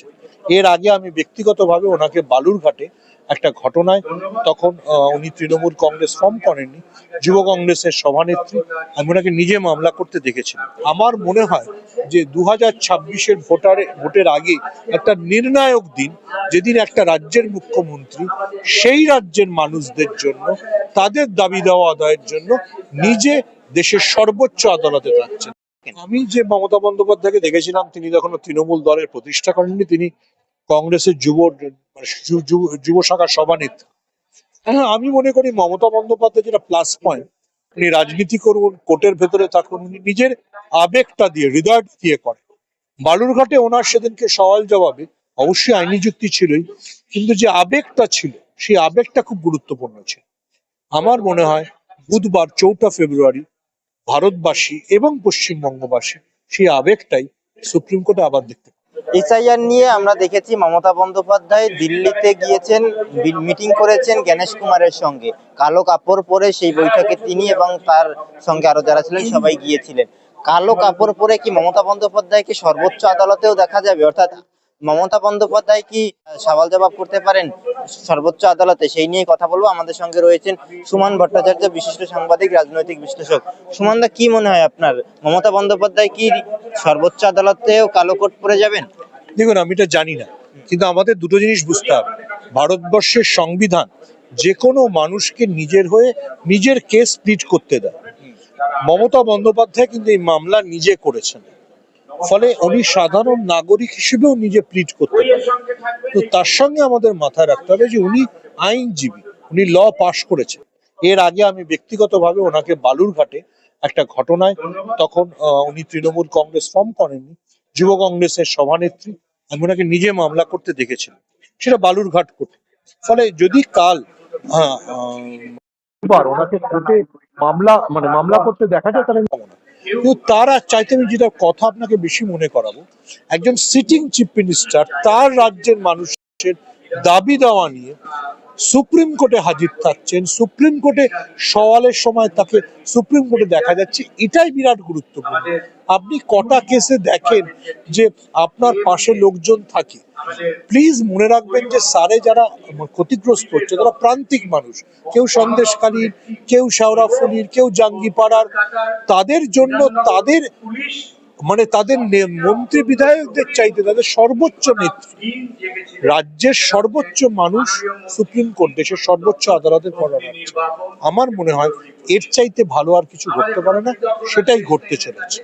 থাকছে এর আগে আমি ব্যক্তিগতভাবে ওনাকে বালুরঘাটে একটা ঘটনায় তখন উনি তৃণমূল কংগ্রেস ফর্ম করেননি, যুব কংগ্রেসের সভানেত্রী, আমি ওনাকে নিজে মামলা করতে দেখেছিলাম। আমার মনে হয় যে দু হাজার ছাব্বিশের ভোটারে, ভোটের আগে একটা নির্ণায়ক দিন, যেদিন একটা রাজ্যের মুখ্যমন্ত্রী সেই রাজ্যের মানুষদের জন্য, তাদের দাবি দেওয়া আদায়ের জন্য নিজে দেশের সর্বোচ্চ আদালতে যাচ্ছেন আমি যে মমতা বন্দ্যোপাধ্যায়কে দেখেছিলাম, তিনি তখন তৃণমূল দলের প্রতিষ্ঠা করেননি, তিনি কংগ্রেসের যুব মানে যুব- যুব শাখার সভানেত্রী। হ্যাঁ আমি মনে করি মমতা বন্দ্যোপাধ্যায় যেটা প্লাস পয়েন্ট উনি রাজনীতি করুন, কোর্টের ভেতরে থাকুন, উনি নিজের আবেগটা দিয়ে হৃদয় দিয়ে করেন। বালুরঘাটে ওনার সেদিনকে সওয়াল জবাবে, অবশ্যই আইনি যুক্তি ছিলই, কিন্তু যে আবেগটা ছিল, সেই আবেগটা খুব গুরুত্বপূর্ণ ছিল। আমার মনে হয় বুধবার, চৌঠা ফেব্রুয়ারি ভারতবাসী এবং পশ্চিমবঙ্গবাসী, সেই আবেগটাই সুপ্রিম কোর্টে আবার দেখতে পাবে। এসআইআর নিয়ে আমরা দেখেছি মমতা বন্দ্যোপাধ্যায় দিল্লিতে গিয়েছেন মিটিং করেছেন গণেশ কুমারের সঙ্গে। কালো কাপড় পরে সেই বৈঠকে তিনি এবং তার সঙ্গে আরও যারা ছিলেন সবাই গিয়েছিলেন। কালো কাপড় পরে কি মমতা বন্দ্যোপাধ্যায়কে সর্বোচ্চ আদালতেও দেখা যাবে? অর্থাৎ মমতা বন্দ্যোপাধ্যায় কি সওয়াল জবাব করতে পারেন? সর্বোচ্চ আদালতে সেই নিয়ে কথা বলব। আমাদের সঙ্গে রয়েছেন সুমন ভট্টাচার্য, বিশিষ্ট সাংবাদিক, রাজনৈতিক বিশ্লেষক। সুমন দা, কি মনে হয় আপনার? মমতা বন্দ্যোপাধ্যায় কি সর্বোচ্চ আদালতেও কালো কোট পরে যাবেন? দেখুন, আমি এটা জানি না। কিন্তু আমাদের দুটো জিনিস বুঝতে হবে। ভারতবর্ষের সংবিধান যে কোনো মানুষকে নিজের হয়ে নিজের কেস প্লিট করতে দেয়। মমতা বন্দ্যোপাধ্যায় কিন্তু এই মামলা নিজে করেছেন। ফলে উনি সাধারণ নাগরিক হিসেবেও নিজে প্লিট করতে পারেন তো তার সঙ্গে আমাদের মাথায় রাখতে হবে যে উনি আইনজীবী উনি ল পাশ করেছেন। এর আগে আমি ব্যক্তিগতভাবে ওনাকে বালুরঘাটে একটা ঘটনায় তখন উনি তৃণমূল কংগ্রেস ফর্ম করেননি যুব কংগ্রেসের সভানেত্রী আমি ওনাকে নিজে মামলা করতে দেখেছিলাম। সেটা বালুরঘাট কোর্টে। ফলে যদি কাল আহ, ওনাকে কোর্টে মামলা মানে মামলা করতে দেখা যায় তাহলে। কিন্তু তার চাইতে আমি যেটা কথা আপনাকে বেশি মনে করাবো, একজন সিটিং চিফ মিনিস্টার তার রাজ্যের মানুষের দাবি দেওয়া নিয়ে সুপ্রিম কোর্টে হাজির থাকছেন। সুপ্রিম কোর্টে সওয়ালের সময় তাকে সুপ্রিম কোর্টে দেখা যাচ্ছে। এটাই বিরাট গুরুত্বপূর্ণ। আপনি কটা কেসে দেখেন যে আপনার পাশে লোকজন থাকে। প্লিজ মনে রাখবেন যে সারে যারা ক্ষতিগ্রস্ত হচ্ছে, তারা প্রান্তিক মানুষ। কেউ সন্দেশকালীর কেউ শেওড়াফুলির, কেউ জাঙ্গিপাড়ার। তাদের জন্য তাদের মানে তাদের মন্ত্রী বিধায়কদের চাইতে তাদের সর্বোচ্চ নেত্রী। রাজ্যের সর্বোচ্চ মানুষ সুপ্রিম কোর্ট, দেশের সর্বোচ্চ আদালতের করা আমার মনে হয় এর চাইতে ভালো আর কিছু ঘটতে পারে না, সেটাই ঘটতে চলেছে।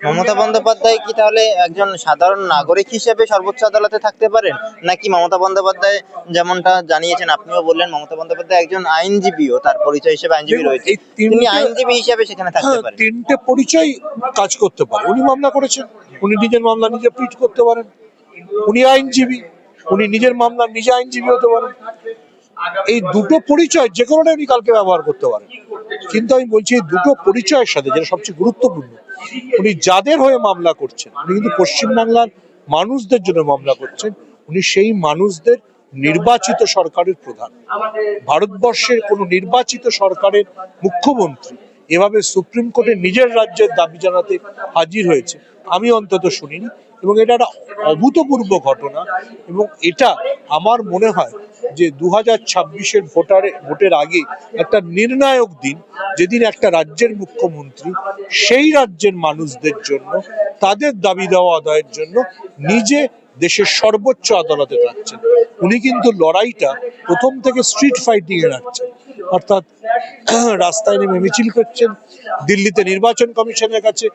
মমতা বন্দ্যোপাধ্যায় কি তাহলে একজন সাধারণ নাগরিক হিসেবে সর্বোচ্চ আদালতে থাকতে পারেন? নাকি মমতা বন্দ্যোপাধ্যায় যেমনটা জানিয়েছেন আপনিও বললেন মমতা বন্দ্যোপাধ্যায় একজন আইনজীবীও তার পরিচয় হিসেবে আইনজীবী রয়েছে। তিনি আইনজীবী হিসেবে সেখানে থাকতে হ্যাঁ, পারেন। তিনটে পরিচয় কাজ করতে পারে। উনি মামলা করেছেন উনি নিজের মামলা নিজে পিট করতে পারেন। উনি আইনজীবী উনি নিজের মামলা নিজে আইনজীবী হতে পারেন। এই দুটো পরিচয় যে কোনোটা উনি কালকে ব্যবহার করতে পারেন। কিন্তু আমি বলছি এই দুটো পরিচয়ের সাথে যেটা সবচেয়ে গুরুত্বপূর্ণ উনি যাদের হয়ে মামলা করছেন, উনি কিন্তু পশ্চিমবাংলার মানুষদের জন্য মামলা করছেন, উনি সেই মানুষদের নির্বাচিত সরকারের প্রধান। ভারতবর্ষের কোনো নির্বাচিত সরকারের মুখ্যমন্ত্রী এভাবে সুপ্রিম কোর্টে নিজের রাজ্যের দাবি জানাতে হাজির হয়েছে, আমি অন্তত শুনিনি এবং এটা একটা অভূতপূর্ব ঘটনা এবং এটা আমার মনে হয় যে দু হাজার ছাব্বিশের ভোটারে, ভোটের আগে একটা নির্ণায়ক দিন, যেদিন একটা রাজ্যের মুখ্যমন্ত্রী সেই রাজ্যের মানুষদের জন্য, তাদের দাবি দেওয়া আদায়ের জন্য নিজে দেশের সর্বোচ্চ আদালতে থাকছেন। উনি কিন্তু লড়াইটা প্রথম থেকে স্ট্রিট ফাইটিং এ রাখছেন। অর্থাৎ রাস্তায় নেমে মিছিল করছেন, দিল্লিতে নির্বাচন কমিশনের কাছে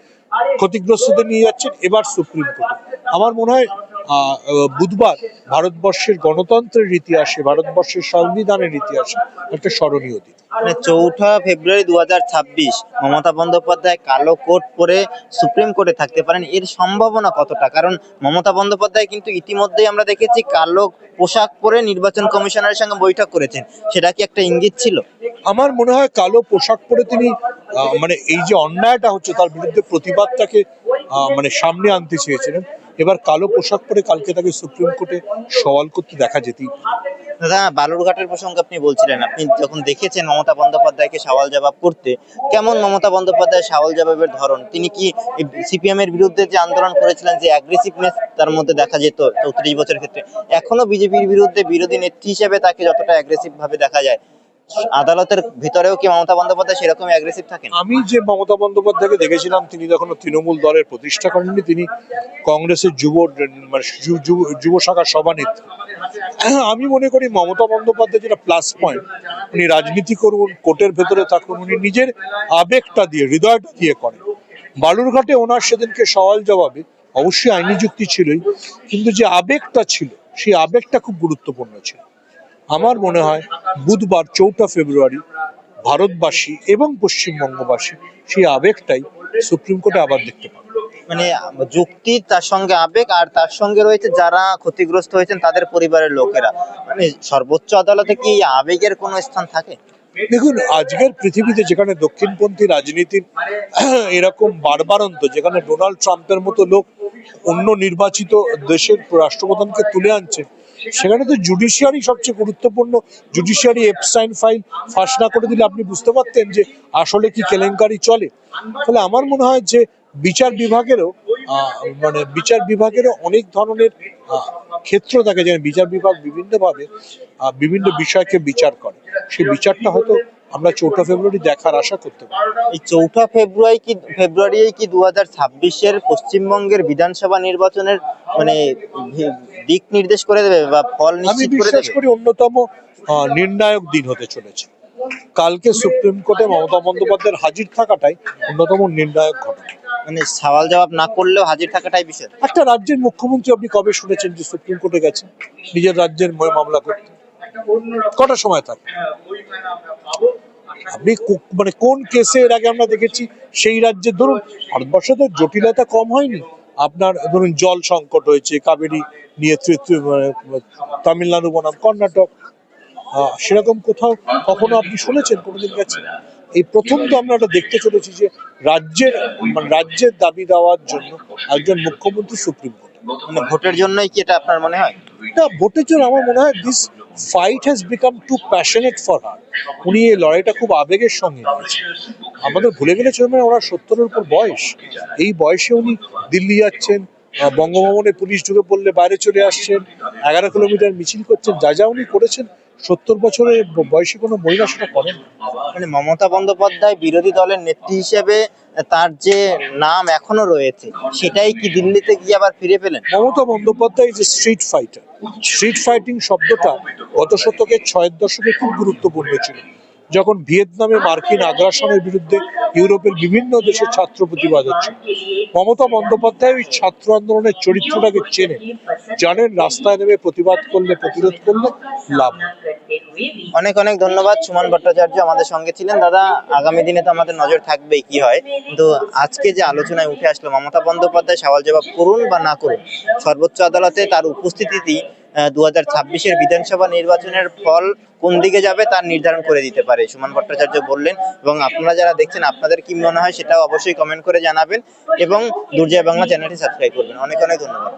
ক্ষতিগ্রস্তদের নিয়ে যাচ্ছেন, এবার সুপ্রিম কোর্টে। আমার মনে হয় বুধবার ভারতবর্ষের গণতন্ত্রের ইতিহাসে ভারতবর্ষের সংবিধানের ইতিহাসে একটা স্মরণীয় দিন। মানে চৌঠা ফেব্রুয়ারি দুহাজার ছাব্বিশ মমতা বন্দ্যোপাধ্যায় কালো কোট পরে সুপ্রিম কোর্টে থাকতে পারেন এর সম্ভাবনা কতটা? কারণ মমতা বন্দ্যোপাধ্যায় কিন্তু ইতিমধ্যেই আমরা দেখেছি কালো পোশাক পরে নির্বাচন কমিশনারের সঙ্গে বৈঠক করেছেন। সেটা কি একটা ইঙ্গিত ছিল? আমার মনে হয় কালো পোশাক পরে তিনি মানে এই যে অন্যায়টা হচ্ছে তার বিরুদ্ধে প্রতিবাদটাকে আহ, মানে সামনে আনতে চেয়েছিলেন। এবার কালো পোশাক পরে কালকে তাকে সুপ্রিম কোর্টে সওয়াল করতে দেখা যেতেই। দাদা, বালুরঘাটের প্রসঙ্গে আপনি বলছিলেন, আপনি যখন দেখেছেন মমতা বন্দ্যোপাধ্যায়কে সওয়াল জবাব করতে, কেমন মমতা বন্দ্যোপাধ্যায় সওয়াল জবাবের ধরন তিনি কি সিপিএম এর বিরুদ্ধে যে আন্দোলন করেছিলেন, যে অ্যাগ্রেসিভনেস তার মধ্যে দেখা যেত চৌত্রিশ বছরের ক্ষেত্রে, এখনও বিজেপির বিরুদ্ধে বিরোধী নেত্রী হিসেবে তাকে যতটা অ্যাগ্রেসিভ ভাবে দেখা যায় আদালতের ভিতরেও কি মমতা বন্দ্যোপাধ্যায় সেরকম অ্যাগ্রেসিভ থাকেন? আমি যে মমতা বন্দ্যোপাধ্যায়কে দেখেছিলাম, তিনি তখন তৃণমূল দলের প্রতিষ্ঠা করেননি, তিনি কংগ্রেসের যুব মানে যুব শাখার সভানেত্রী। আমি মনে করি মমতা বন্দ্যোপাধ্যায় যেটা প্লাস পয়েন্ট উনি রাজনীতি করুন, কোর্টের ভেতরে থাকুন, উনি নিজের আবেগটা দিয়ে, হৃদয়টা দিয়ে করেন। বালুরঘাটে ওনার সেদিনকে সওয়াল জবাবে, অবশ্যই আইনি যুক্তি ছিলই, কিন্তু যে আবেগটা ছিল, সেই আবেগটা খুব গুরুত্বপূর্ণ ছিল। আমার মনে হয় বুধবার চৌঠা ফেব্রুয়ারি ভারতবাসী এবং পশ্চিমবঙ্গবাসী সেই আবেগটাই সুপ্রিম কোর্টে আবার দেখতে পাবে। মানে যুক্তি তার সঙ্গে আবেগ আর তার সঙ্গে রয়েছে যারা ক্ষতিগ্রস্ত হয়েছেন তাদের পরিবারের লোকেরা। মানে সর্বোচ্চ আদালতে কি আবেগের কোনো স্থান থাকে? দেখুন আজকের পৃথিবীতে যেখানে দক্ষিণপন্থী রাজনীতির এরকম বারবারন্ত যেখানে ডোনাল্ড ট্রাম্পের মতো লোক অন্য নির্বাচিত দেশের রাষ্ট্রপ্রধানকে তুলে আনছে সেখানে তো জুডিশিয়ারি সবচেয়ে গুরুত্বপূর্ণ। জুডিশিয়ারি এপসাইন ফাইল ফাঁস না করে দিলে আপনি বুঝতে পারতেন যে আসলে কি কেলেঙ্কারি চলে। তাহলে আমার মনে হয় যে বিচার বিভাগেরও মানে বিচার বিভাগেরও অনেক ধরনের ক্ষেত্র থাকে যেন বিচার বিভাগ বিভিন্নভাবে বিভিন্ন বিষয়কে বিচার করে। সেই বিচারটা হয়তো আমরা চৌঠা ফেব্রুয়ারি দেখার আশা করতে পারি। এই চৌঠা ফেব্রুয়ারি কি ফেব্রুয়ারি কি দু হাজার ছাব্বিশের পশ্চিমবঙ্গের বিধানসভা নির্বাচনের মানে দিক নির্দেশ করে দেবে বা ফল নিশ্চিত করে দেবে? করি অন্যতম নির্ণায়ক দিন হতে চলেছে। কালকে সুপ্রিম কোর্টে মমতা বন্দ্যোপাধ্যায়ের হাজির থাকাটাই অন্যতম নির্ণায়ক ঘটনা। মানে সওয়াল জবাব না করলেও হাজির থাকাটাই বিষয়। একটা রাজ্যের মুখ্যমন্ত্রী আপনি কবে শুনেছেন যে সুপ্রিম কোর্টে গেছেন? নিজের রাজ্যের ময় মামলা করতে। কটা সময় থাকে আপনি মানে কোন কেসে এর আগে আমরা দেখেছি সেই রাজ্যের ধরুন ভারতবর্ষে তো জটিলতা কম হয়নি? আপনার ধরুন জল সংকট হয়েছে কাবেরী নিয়ে মানে তামিলনাড়ু বনাম কর্ণাটক আহ, সেরকম কোথাও কখনো আপনি শুনেছেন কোনোদিন গেছেন? এই প্রথম তো আমরা এটা দেখতে চলেছি যে রাজ্যের মানে রাজ্যের দাবি দেওয়ার জন্য একজন মুখ্যমন্ত্রী সুপ্রিম কোর্ট। মানে ভোটের জন্যই কি এটা আপনার মনে হয়? না ভোটের আমার মনে হয় this fight has become too passionate for her উনি এই লড়াইটা খুব আবেগের সঙ্গে নিয়েছে আমাদের ভুলে গেলে চলবে না ওনার সত্তরের উপর বয়স। এই বয়সে উনি দিল্লি যাচ্ছেন বঙ্গভবনে পুলিশ ঢুকে পড়লে বাইরে চলে আসছেন, এগারো কিলোমিটার মিছিল করছেন, যা যা উনি করেছেন সত্তর বছরের বয়সী কোনো মহিলা সেটা করেন? মানে মমতা বন্দ্যোপাধ্যায় বিরোধী দলের নেত্রী হিসেবে তার যে নাম এখনও রয়েছে সেটাই কি দিল্লিতে গিয়ে আবার ফিরে পেলেন? মমতা বন্দ্যোপাধ্যায় যে স্ট্রিট ফাইটার স্ট্রিট ফাইটিং শব্দটা গত শতকের ছয়ের দশকে খুব গুরুত্বপূর্ণ ছিল। যখন ভিয়েতনামে মার্কিন আগ্রাসনের বিরুদ্ধে ইউরোপের বিভিন্ন দেশের ছাত্র প্রতিবাদ হচ্ছে। মমতা বন্দ্যোপাধ্যায় ওই ছাত্র আন্দোলনের চরিত্রটাকে চেনে। জানেন, রাস্তায় নেমে প্রতিবাদ করলে, প্রতিরোধ করলে লাভ অনেক অনেক ধন্যবাদ। সুমন ভট্টাচার্য আমাদের সঙ্গে ছিলেন। দাদা, আগামী দিনে তো আমাদের নজর থাকবেই কি হয়। কিন্তু আজকে যে আলোচনায় উঠে আসলো, মমতা বন্দ্যোপাধ্যায় সওয়াল জবাব করুন বা না করুন, সর্বোচ্চ আদালতে তার উপস্থিতিতেই দু হাজার ছাব্বিশের বিধানসভা নির্বাচনের ফল কোন দিকে যাবে তার নির্ধারণ করে দিতে পারে। সুমন ভট্টাচার্য বললেন, এবং আপনারা যারা দেখছেন, আপনাদের কি মনে হয় সেটাও অবশ্যই কমেন্ট করে জানাবেন এবং দুর্জয় বাংলা চ্যানেলটি সাবস্ক্রাইব করবেন। অনেক অনেক ধন্যবাদ।